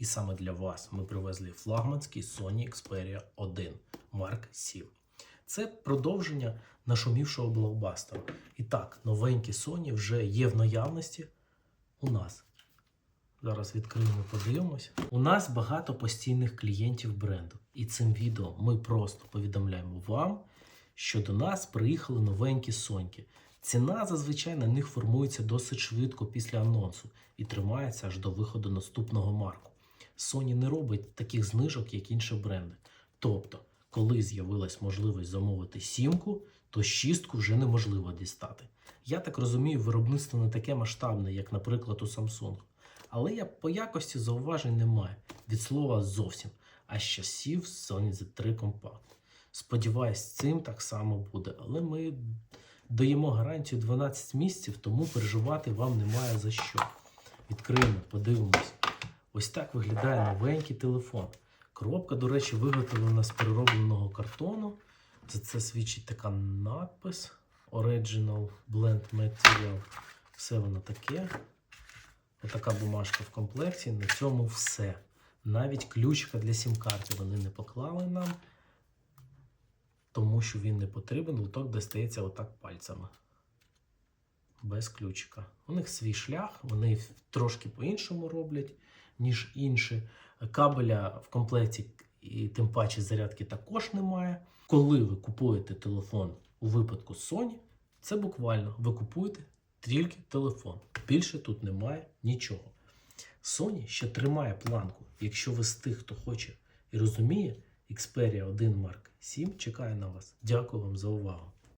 І саме для вас ми привезли флагманський Sony Xperia 1 Mark 7. Це продовження нашумівшого блокбастеру. І так, новенькі Sony вже є в наявності у нас. Зараз відкриємо, подивимось. У нас багато постійних клієнтів бренду. І цим відео ми просто повідомляємо вам, що до нас приїхали новенькі соньки. Ціна зазвичай на них формується досить швидко після анонсу і тримається аж до виходу наступного марку. Sony не робить таких знижок, як інші бренди. Тобто, коли з'явилась можливість замовити сімку, то шістку вже неможливо дістати. Я так розумію, виробництво не таке масштабне, як, наприклад, у Samsung. Але я по якості зауважень немає. Від слова зовсім. А з часів Sony Z3 Compact. Сподіваюсь, цим так само буде. Але ми даємо гарантію 12 місяців, тому переживати вам немає за що. Відкриємо, подивимось. Ось так виглядає новенький телефон. Коробка, до речі, виготовлена з переробленого картону. За це свідчить така надпис Original Blend Material. Все воно таке. Отака бумажка в комплекті. На цьому все. Навіть ключика для сім-карти вони не поклали нам, тому що він не потрібен. Лоток достається отак пальцями. Без ключика. У них свій шлях, вони трошки по-іншому роблять, ніж інші. Кабеля в комплекті і тим паче зарядки також немає. Коли ви купуєте телефон у випадку Sony, це буквально ви купуєте тільки телефон. Більше тут немає нічого. Sony ще тримає планку. Якщо ви з тих, хто хоче і розуміє, Xperia 1 Mark 7 чекає на вас. Дякую вам за увагу.